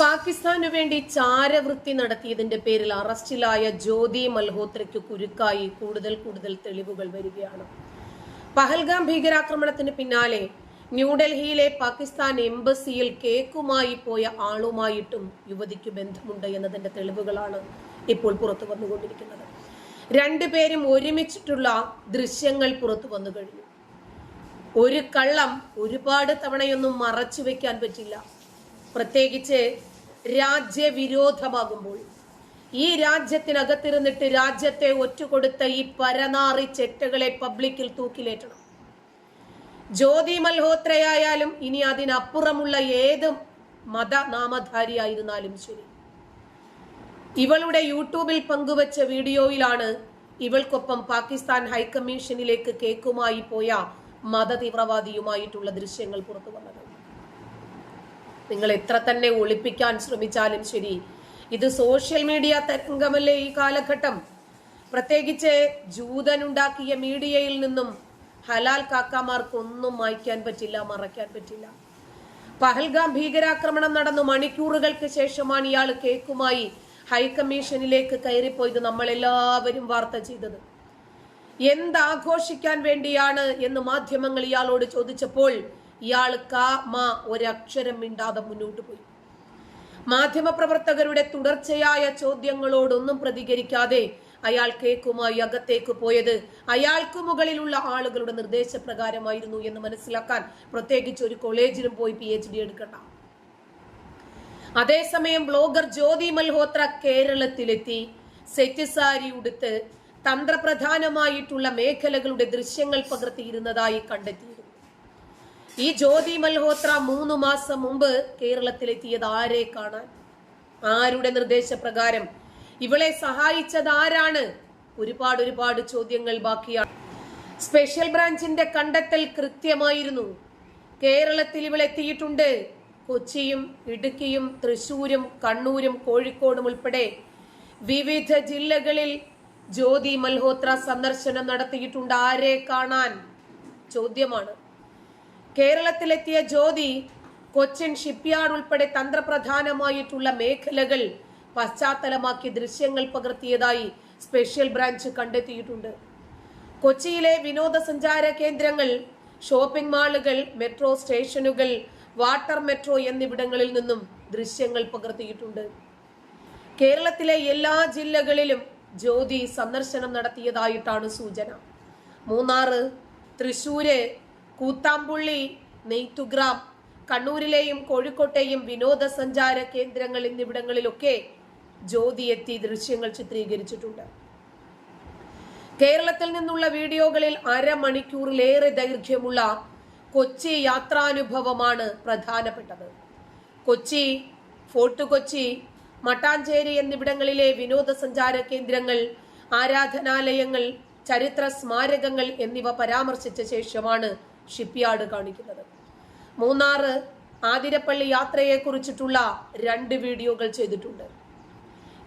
പാകിസ്ഥാനു വേണ്ടി ചാരവൃത്തി നടത്തിയതിന്റെ പേരിൽ അറസ്റ്റിലായ ജ്യോതി മൽഹോത്രയ്ക്ക് കുരുക്കായി കൂടുതൽ കൂടുതൽ തെളിവുകൾ വരികയാണ്. പഹൽഗാം ഭീകരാക്രമണത്തിന് പിന്നാലെ ന്യൂഡൽഹിയിലെ പാകിസ്ഥാൻ എംബസിയിൽ കേക്കുമായി പോയ ആളുമായിട്ടും യുവതിക്ക് ബന്ധമുണ്ട് എന്നതിന്റെ തെളിവുകളാണ് ഇപ്പോൾ പുറത്തു വന്നുകൊണ്ടിരിക്കുന്നത്. രണ്ടുപേരും ഒരുമിച്ചിട്ടുള്ള ദൃശ്യങ്ങൾ പുറത്തു വന്നു കഴിഞ്ഞു. ഒരു കള്ളം ഒരുപാട് തവണയൊന്നും മറച്ചു വെക്കാൻ പറ്റില്ല. പ്രത്യേകിച്ച് രാജ്യവിരോധമാകുമ്പോൾ. ഈ രാജ്യത്തിനകത്തിരുന്നിട്ട് രാജ്യത്തെ ഒറ്റുകൊടുത്ത ഈ പരനാറി ചെറ്റകളെ പബ്ലിക്കിൽ തൂക്കിലേറ്റണം. ജ്യോതി മൽഹോത്രയായാലും ഇനി അതിനപ്പുറമുള്ള ഏത് മതനാമധാരിയായിരുന്നാലും ശരി. ഇവളുടെ യൂട്യൂബിൽ പങ്കുവച്ച വീഡിയോയിലാണ് ഇവൾക്കൊപ്പം പാകിസ്ഥാൻ ഹൈക്കമ്മീഷനിലേക്ക് കേക്കുമായി പോയ മതതീവ്രവാദിയുമായിട്ടുള്ള ദൃശ്യങ്ങൾ പുറത്തു വന്നത് നിങ്ങൾ എത്ര തന്നെ ഒളിപ്പിക്കാൻ ശ്രമിച്ചാലും ശരി. ഇത് സോഷ്യൽ മീഡിയ തരംഗമല്ലേ ഈ കാലഘട്ടം? പ്രത്യേകിച്ച് ജൂതനുണ്ടാക്കിയ മീഡിയയിൽ നിന്നും ഹലാൽ കാക്കാമാർക്കൊന്നും മായ്ക്കാൻ പറ്റില്ല മറയ്ക്കാൻ പറ്റില്ല. പഹൽഗാം ഭീകരാക്രമണം നടന്നു മണിക്കൂറുകൾക്ക് ശേഷമാണ് ഇയാൾ കേക്കുമായി ഹൈക്കമ്മീഷനിലേക്ക് കയറിപ്പോയത് നമ്മളെല്ലാവരും വാർത്ത ചെയ്തത്. എന്താഘോഷിക്കാൻ വേണ്ടിയാണ് എന്ന് മാധ്യമങ്ങൾ ഇയാളോട് ചോദിച്ചപ്പോൾ ഇയാൾ കാ മാ ഒരക്ഷരം മിണ്ടാതെ മുന്നോട്ട് പോയി. മാധ്യമപ്രവർത്തകരുടെ തുടർച്ചയായ ചോദ്യങ്ങളോടൊന്നും പ്രതികരിക്കാതെ അയാൾ കേക്കുമായി അകത്തേക്ക് പോയത് അയാൾക്ക് മുകളിലുള്ള ആളുകളുടെ നിർദ്ദേശപ്രകാരമായിരുന്നു എന്ന് മനസ്സിലാക്കാൻ പ്രത്യേകിച്ച് ഒരു കോളേജിലും പോയി പി എച്ച് ഡി എടുക്കണ്ട. അതേസമയം ബ്ലോഗർ ജ്യോതി മൽഹോത്ര കേരളത്തിലെത്തി. സെറ്റ് സാരി ഉടുത്ത് തന്ത്രപ്രധാനമായിട്ടുള്ള മേഖലകളുടെ ദൃശ്യങ്ങൾ പകർത്തിയിരുന്നതായി കണ്ടെത്തിയിരുന്നു ഈ ജ്യോതി മൽഹോത്ര മൂന്ന് മാസം മുമ്പ് കേരളത്തിലെത്തിയത് ആരെ കാണാൻ ആരുടെ നിർദ്ദേശപ്രകാരം? ഇവളെ സഹായിച്ചത് ആരാണ്? ഒരുപാട് ഒരുപാട് ചോദ്യങ്ങൾ ബാക്കിയാണ്. സ്പെഷ്യൽ ബ്രാഞ്ചിന്റെ കണ്ടെത്തൽ കൃത്യമായിരുന്നു. കേരളത്തിൽ ഇവളെത്തിയിട്ടുണ്ട് കൊച്ചിയും ഇടുക്കിയും തൃശൂരും കണ്ണൂരും കോഴിക്കോടും ഉൾപ്പെടെ വിവിധ ജില്ലകളിൽ ജ്യോതി മൽഹോത്ര സന്ദർശനം നടത്തിയിട്ടുണ്ട്. ആരെ കാണാൻ? ചോദ്യമാണ്. കേരളത്തിലെത്തിയ ജ്യോതി കൊച്ചിൻ ഷിപ്പ്യാർഡ് ഉൾപ്പെടെ തന്ത്രപ്രധാനമായിട്ടുള്ള മേഖലകൾ പശ്ചാത്തലമാക്കി ദൃശ്യങ്ങൾ പകർത്തിയതായി സ്പെഷ്യൽ ബ്രാഞ്ച് കണ്ടെത്തിയിട്ടുണ്ട്. കൊച്ചിയിലെ വിനോദസഞ്ചാര കേന്ദ്രങ്ങൾ ഷോപ്പിംഗ് മാളുകൾ മെട്രോ സ്റ്റേഷനുകൾ വാട്ടർ മെട്രോ എന്നിവിടങ്ങളിൽ നിന്നും ദൃശ്യങ്ങൾ പകർത്തിയിട്ടുണ്ട്. കേരളത്തിലെ എല്ലാ ജില്ലകളിലും ജ്യോതി സന്ദർശനം നടത്തിയതായിട്ടാണ് സൂചന. മൂന്നാറ് തൃശൂര് കൂത്താമ്പുള്ളി നെയ്ത്തുഗ്രാം കണ്ണൂരിലെയും കോഴിക്കോട്ടെയും വിനോദസഞ്ചാര കേന്ദ്രങ്ങൾ എന്നിവിടങ്ങളിലൊക്കെ ജ്യോതി എത്തി ദൃശ്യങ്ങൾ ചിത്രീകരിച്ചിട്ടുണ്ട്. കേരളത്തിൽ നിന്നുള്ള വീഡിയോകളിൽ അരമണിക്കൂറിലേറെ ദൈർഘ്യമുള്ള കൊച്ചി യാത്രാനുഭവമാണ് പ്രധാനപ്പെട്ടത്. കൊച്ചി ഫോർട്ട് കൊച്ചി മട്ടാഞ്ചേരി എന്നിവിടങ്ങളിലെ വിനോദസഞ്ചാര കേന്ദ്രങ്ങൾ ആരാധനാലയങ്ങൾ ചരിത്ര സ്മാരകങ്ങൾ എന്നിവ പരാമർശിച്ച ശേഷമാണ് ഷിപ്പ്യാർഡ് കാണിക്കുന്നത്. മൂന്നാറ് ആതിരപ്പള്ളി യാത്രയെ കുറിച്ചിട്ടുള്ള രണ്ട് വീഡിയോകൾ ചെയ്തിട്ടുണ്ട്.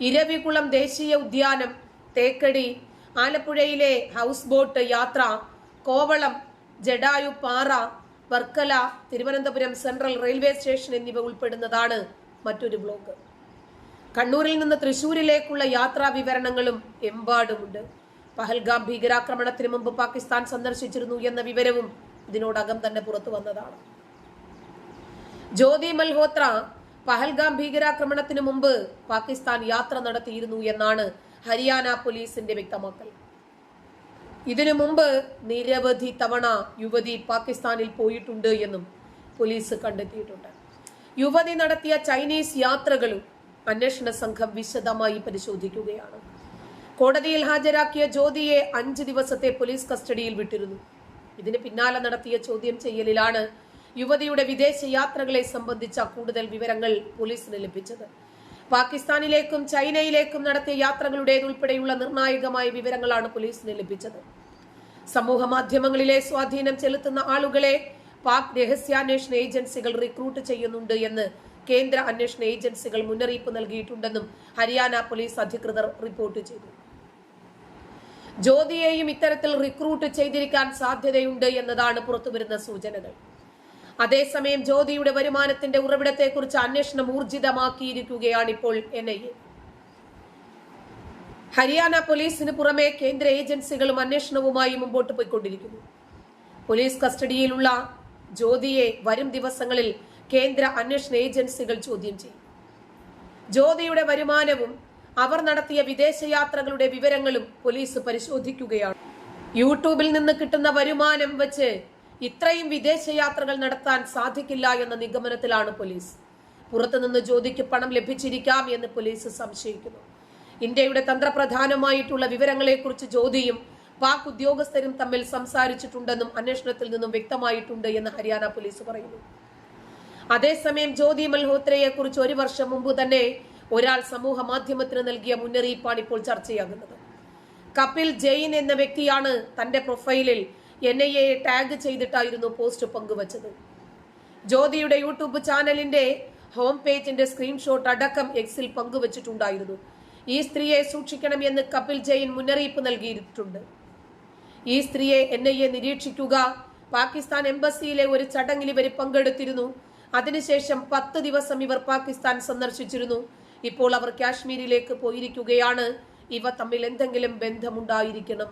ഇരവികുളം ദേശീയ ഉദ്യാനം തേക്കടി ആലപ്പുഴയിലെ ഹൗസ് ബോട്ട് യാത്ര Kovalam Jatayu Para Varkala Thiruvananthapuram central railway station എന്നിവ ഉൾപ്പെടുന്നതാണ് മറ്റൊരു ബ്ലോഗ് കണ്ണൂരിൽ നിന്ന് തൃശൂരിലേക്കുള്ള യാത്രാ വിവരണങ്ങളും എമ്പാടുമുണ്ട്. പഹൽഗാം ഭീകരാക്രമണത്തിന് മുമ്പ് പാകിസ്ഥാൻ സന്ദർശിച്ചിരുന്നു എന്ന വിവരവും ഇതിനോടകം തന്നെ പുറത്തു വന്നതാണ്. ജ്യോതി മൽഹോത്ര പഹൽഗാം ഭീകരാക്രമണത്തിന് മുമ്പ് പാകിസ്ഥാൻ യാത്ര നടത്തിയിരുന്നു എന്നാണ് ഹരിയാന പോലീസിന്റെ വ്യക്തമാക്കൽ. ഇതിനു മുമ്പ് നിരവധി തവണ യുവതി പാകിസ്ഥാനിൽ പോയിട്ടുണ്ട് എന്നും പോലീസ് കണ്ടെത്തിയിട്ടുണ്ട്. യുവതി നടത്തിയ ചൈനീസ് യാത്രകളും അന്വേഷണ സംഘം വിശദമായി പരിശോധിക്കുകയാണ്. കോടതിയിൽ ഹാജരാക്കിയ ജ്യോതിയെ അഞ്ച് ദിവസത്തെ പോലീസ് കസ്റ്റഡിയിൽ വിട്ടിരുന്നു. ഇതിന് പിന്നാലെ നടത്തിയ ചോദ്യം ചെയ്യലിലാണ് യുവതിയുടെ വിദേശ യാത്രകളെ സംബന്ധിച്ച കൂടുതൽ വിവരങ്ങൾ പോലീസിന് ലഭിച്ചത്. പാകിസ്ഥാനിലേക്കും ചൈനയിലേക്കും നടത്തിയ യാത്രകളുടേതുൾപ്പെടെയുള്ള നിർണായകമായ വിവരങ്ങളാണ് പോലീസിന് ലഭിച്ചത്. സമൂഹ മാധ്യമങ്ങളിലെ സ്വാധീനം ചെലുത്തുന്ന ആളുകളെ പാക് രഹസ്യാന്വേഷണ ഏജൻസികൾ റിക്രൂട്ട് ചെയ്യുന്നുണ്ട് എന്ന് കേന്ദ്ര അന്വേഷണ ഏജൻസികൾ മുന്നറിയിപ്പ് നൽകിയിട്ടുണ്ടെന്നും ഹരിയാന പോലീസ് അധികൃതർ റിപ്പോർട്ട് ചെയ്തു. ജ്യോതിയെയും ഇത്തരത്തിൽ റിക്രൂട്ട് ചെയ്തിരിക്കാൻ സാധ്യതയുണ്ട് എന്നതാണ് പുറത്തുവരുന്ന സൂചനകൾ. അതേസമയം ജ്യോതിയുടെ വരുമാനത്തിന്റെ ഉറവിടത്തെക്കുറിച്ച് അന്വേഷണം ഊർജിതമാക്കിയിരിക്കുകയാണ് ഇപ്പോൾ എൻ ഐ എ. ഹരിയാന പോലീസിന് പുറമെ കേന്ദ്ര ഏജൻസികളും അന്വേഷണവുമായി മുമ്പോട്ട് പോയിക്കൊണ്ടിരിക്കുന്നു. പോലീസ് കസ്റ്റഡിയിലുള്ള ജ്യോതിയെ വരും ദിവസങ്ങളിൽ കേന്ദ്ര അന്വേഷണ ഏജൻസികൾ ചോദ്യം ചെയ്യും. ജ്യോതിയുടെ വരുമാനവും അവർ നടത്തിയ വിദേശയാത്രകളുടെ വിവരങ്ങളും പോലീസ് പരിശോധിക്കുകയാണ്. യൂട്യൂബിൽ നിന്ന് കിട്ടുന്ന വരുമാനം വെച്ച് ഇത്രയും വിദേശയാത്രകൾ നടത്താൻ സാധിക്കില്ല എന്ന നിഗമനത്തിലാണ് പോലീസ്. പുറത്തുനിന്ന് ജ്യോതിക്ക് പണം ലഭിച്ചിരിക്കാം എന്ന് പോലീസ് സംശയിക്കുന്നു. ഇന്ത്യയുടെ തന്ത്രപ്രധാനമായിട്ടുള്ള വിവരങ്ങളെക്കുറിച്ച് ജ്യോതിയും പാക് ഉദ്യോഗസ്ഥരും തമ്മിൽ സംസാരിച്ചിട്ടുണ്ടെന്നും അന്വേഷണത്തിൽ നിന്നും വ്യക്തമായിട്ടുണ്ട് എന്ന് ഹരിയാന പോലീസ് പറയുന്നു. അതേസമയം ജ്യോതി മൽഹോത്രയെ കുറിച്ച് ഒരു വർഷം മുമ്പ് തന്നെ ഒരാൾ സമൂഹ മാധ്യമത്തിന് നൽകിയ മുന്നറിയിപ്പാണ് ഇപ്പോൾ ചർച്ചയാകുന്നത്. കപിൽ ജെയിൻ എന്ന വ്യക്തിയാണ് തന്റെ പ്രൊഫൈലിൽ എൻ ഐ എ ടാഗ് ചെയ്തിട്ടായിരുന്നു പോസ്റ്റ് പങ്കുവച്ചത്. ജ്യോതിയുടെ യൂട്യൂബ് ചാനലിന്റെ ഹോം പേജിന്റെ സ്ക്രീൻഷോട്ട് അടക്കം എക്സിൽ പങ്കുവച്ചിട്ടുണ്ടായിരുന്നു. ഈ സ്ത്രീയെ സൂക്ഷിക്കണം എന്ന് കപിൽ ജെയിൻ മുന്നറിയിപ്പ് നൽകിയിട്ടുണ്ട്. ഈ സ്ത്രീയെ എൻ ഐ എ നിരീക്ഷിക്കുക പാകിസ്ഥാൻ എംബസിയിലെ ഒരു ചടങ്ങിൽ ഇവർ പങ്കെടുത്തിരുന്നു. അതിനുശേഷം പത്ത് ദിവസം ഇവർ പാകിസ്ഥാൻ സന്ദർശിച്ചിരുന്നു. ഇപ്പോൾ അവർ കാശ്മീരിലേക്ക് പോയിരിക്കുകയാണ്. ഇവ തമ്മിൽ എന്തെങ്കിലും ബന്ധമുണ്ടായിരിക്കണം.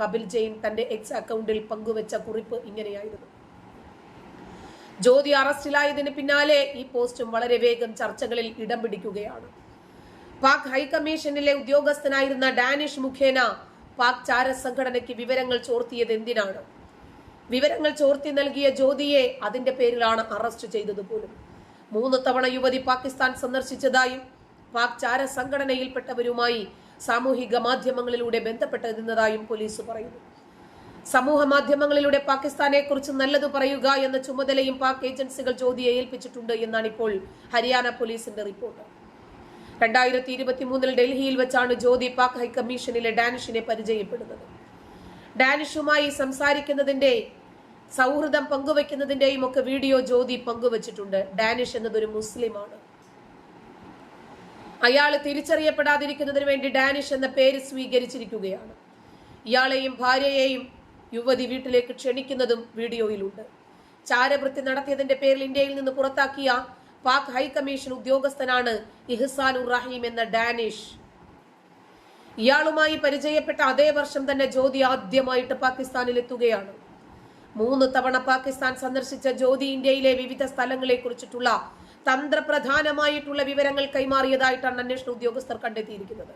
കപിൽ ജെയിൻ തന്റെ എക്സ് അക്കൗണ്ടിൽ പങ്കുവച്ച കുറിപ്പ് ഇങ്ങനെയായിരുന്നു. ജ്യോതി അറസ്റ്റിലായതിന് പിന്നാലെ ഈ പോസ്റ്റും വളരെ വേഗം ചർച്ചകളിൽ ഇടം പിടിക്കുകയാണ്. പാക് ഹൈക്കമ്മീഷനിലെ ഉദ്യോഗസ്ഥനായിരുന്ന ഡാനിഷ് മുഖേന പാക് ചാര സംഘടനയ്ക്ക് വിവരങ്ങൾ ചോർത്തിയത് എന്തിനാണ്? വിവരങ്ങൾ ചോർത്തി നൽകിയ ജ്യോതിയെ അതിന്റെ പേരിലാണ് അറസ്റ്റ് ചെയ്തത് പോലും മൂന്ന് തവണ യുവതി പാകിസ്ഥാൻ സന്ദർശിച്ചതായും പാക് ചാര സംഘടനയിൽപ്പെട്ടവരുമായി സാമൂഹിക മാധ്യമങ്ങളിലൂടെ ബന്ധപ്പെട്ടിരുന്നതായും പോലീസ് പറയുന്നു. സമൂഹ മാധ്യമങ്ങളിലൂടെ പാകിസ്ഥാനെ കുറിച്ച് നല്ലത് പറയുക എന്ന ചുമതലയും പാക് ഏജൻസികൾ ജ്യോതിയെ ഏൽപ്പിച്ചിട്ടുണ്ട് എന്നാണ് ഇപ്പോൾ ഹരിയാന പോലീസിന്റെ റിപ്പോർട്ട്. രണ്ടായിരത്തി ഇരുപത്തി മൂന്നിൽ ഡൽഹിയിൽ വെച്ചാണ് ജ്യോതി പാക് ഹൈക്കമ്മീഷനിലെ ഡാനിഷിനെ പരിചയപ്പെടുന്നത്. ഡാനിഷുമായി സംസാരിക്കുന്നതിന്റെ സൗഹൃദം പങ്കുവെക്കുന്നതിന്റെയും ഒക്കെ വീഡിയോ ജ്യോതി പങ്കുവച്ചിട്ടുണ്ട്. ഡാനിഷ് എന്നതൊരു മുസ്ലിമാണ്. അയാൾ തിരിച്ചറിയപ്പെടാതിരിക്കുന്നതിന് വേണ്ടി ഡാനിഷ് എന്ന പേര് സ്വീകരിച്ചിരിക്കുകയാണ്. ഇയാളെയും ഭാര്യയെയും യുവതി വീട്ടിലേക്ക് ക്ഷണിക്കുന്നതും വീഡിയോയിലുണ്ട്. ചാരവൃത്തി നടത്തിയതിന്റെ പേരിൽ ഇന്ത്യയിൽ നിന്ന് പുറത്താക്കിയ പാക് ഹൈക്കമ്മീഷൻ ഉദ്യോഗസ്ഥനാണ് ഇഹ്സാൻ റഹീം എന്ന ഡാനിഷ്. ഇയാളുമായി പരിചയപ്പെട്ട അതേ വർഷം തന്നെ ജ്യോതി ആദ്യമായിട്ട് പാകിസ്ഥാനിൽ എത്തുകയാണ് മൂന്ന് തവണ പാകിസ്ഥാൻ സന്ദർശിച്ച ജ്യോതി ഇന്ത്യയിലെ വിവിധ സ്ഥലങ്ങളെ കുറിച്ചിട്ടുള്ള തന്ത്രപ്രധാനമായിട്ടുള്ള വിവരങ്ങൾ കൈമാറിയതായിട്ടാണ് അന്വേഷണ ഉദ്യോഗസ്ഥർ കണ്ടെത്തിയിരിക്കുന്നത്.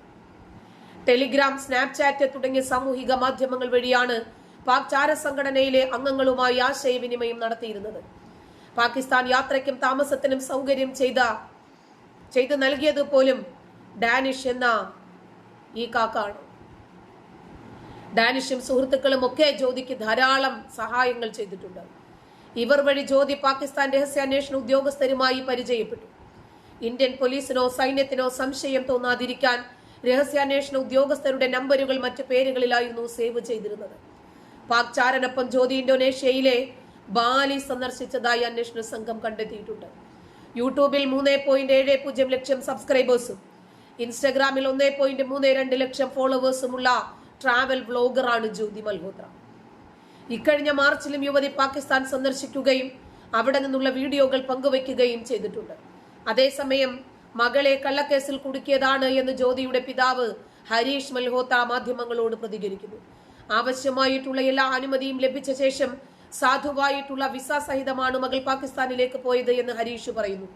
ടെലിഗ്രാം സ്നാപ്ചാറ്റ് തുടങ്ങിയ സാമൂഹിക മാധ്യമങ്ങൾ വഴിയാണ് പാക് ചാര സംഘടനയിലെ അംഗങ്ങളുമായി ആശയവിനിമയം നടത്തിയിരുന്നത്. പാകിസ്ഥാൻ യാത്രയ്ക്കും താമസത്തിനും സൗകര്യം ചെയ്ത ചെയ്തു നൽകിയത് പോലും ഡാനിഷ് എന്ന ഈ കാക്കാണ്. ഡാനിഷും സുഹൃത്തുക്കളും ഒക്കെ ജ്യോതിക്ക് ധാരാളം സഹായങ്ങൾ ചെയ്തിട്ടുണ്ട്. ഇവർ വഴി ജ്യോതി പാകിസ്ഥാൻ രഹസ്യാന്വേഷണ ഉദ്യോഗസ്ഥരുമായി പരിചയപ്പെട്ടു. ഇന്ത്യൻ പോലീസിനോ സൈന്യത്തിനോ സംശയം തോന്നാതിരിക്കാൻ രഹസ്യാന്വേഷണ ഉദ്യോഗസ്ഥരുടെ നമ്പറുകൾ മറ്റു പേരുകളിലായിരുന്നു സേവ് ചെയ്തിരുന്നത്. പാക് ചാരനൊപ്പം ജ്യോതി ഇന്തോനേഷ്യയിലെ ബാലി സന്ദർശിച്ചതായി അന്വേഷണ സംഘം കണ്ടെത്തിയിട്ടുണ്ട്. യൂട്യൂബിൽ മൂന്ന് പോയിന്റ് ഏഴ് പൂജ്യം ലക്ഷം സബ്സ്ക്രൈബേഴ്സും ഇൻസ്റ്റഗ്രാമിൽ ഒന്നേ പോയിന്റ് മൂന്ന് രണ്ട് ലക്ഷം ഫോളോവേഴ്സുമുള്ള ട്രാവൽ വ്ലോഗറാണ് ജ്യോതി മൽഹോത്ര. ഇക്കഴിഞ്ഞ മാർച്ചിലും യുവതി പാകിസ്ഥാൻ സന്ദർശിക്കുകയും അവിടെ നിന്നുള്ള വീഡിയോകൾ പങ്കുവയ്ക്കുകയും ചെയ്തിട്ടുണ്ട്. അതേസമയം മകളെ കള്ളക്കേസിൽ കുടുക്കിയതാണ് എന്ന് ജ്യോതിയുടെ പിതാവ് ഹരീഷ് മൽഹോത്ത മാധ്യമങ്ങളോട് പ്രതികരിക്കുന്നു. ആവശ്യമായിട്ടുള്ള എല്ലാ അനുമതിയും ലഭിച്ച ശേഷം സാധുവായിട്ടുള്ള വിസ സഹിതമാണ് മകൾ പാകിസ്ഥാനിലേക്ക് പോയത് എന്ന് ഹരീഷ് പറയുന്നു.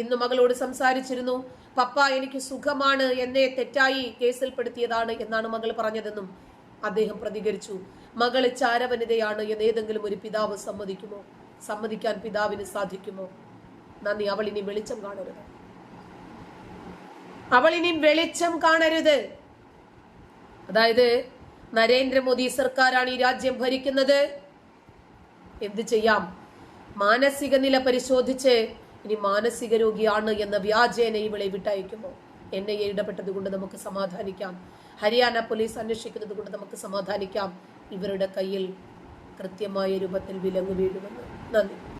ഇന്ന് മകളോട് സംസാരിച്ചിരുന്നു പപ്പ എനിക്ക് സുഖമാണ് എന്നെ തെറ്റായി കേസിൽപ്പെടുത്തിയതാണ് എന്നാണ് മകൾ പറഞ്ഞതെന്നും അദ്ദേഹം പ്രതികരിച്ചു. മകളെ ചാരവനിതയാണ് എന്ന് ഏതെങ്കിലും ഒരു പിതാവ് സമ്മതിക്കുമോ? സമ്മതിക്കാൻ പിതാവിന് സാധിക്കുമോ? നന്ദി അവൾ ഇനി വെളിച്ചം കാണരുത്. അവൾ ഇനി വെളിച്ചം കാണരുത്. അതായത് നരേന്ദ്രമോദി സർക്കാരാണ് ഈ രാജ്യം ഭരിക്കുന്നത്. എന്ത് ചെയ്യാം? മാനസിക നില പരിശോധിച്ച് ഇനി മാനസിക രോഗിയാണ് എന്ന വ്യാജേന ഇവളെ വിട്ടയക്കുമോ? എന്നെ ഇടപെട്ടത് കൊണ്ട് നമുക്ക് സമാധാനിക്കാം. ഹരിയാന പോലീസ് അന്വേഷിക്കുന്നത് കൊണ്ട് നമുക്ക് സമാധാനിക്കാം. ഇവരുടെ കയ്യിൽ കൃത്യമായ രൂപത്തിൽ വിലങ്ങ് വീഴുമെന്ന്. നന്ദി.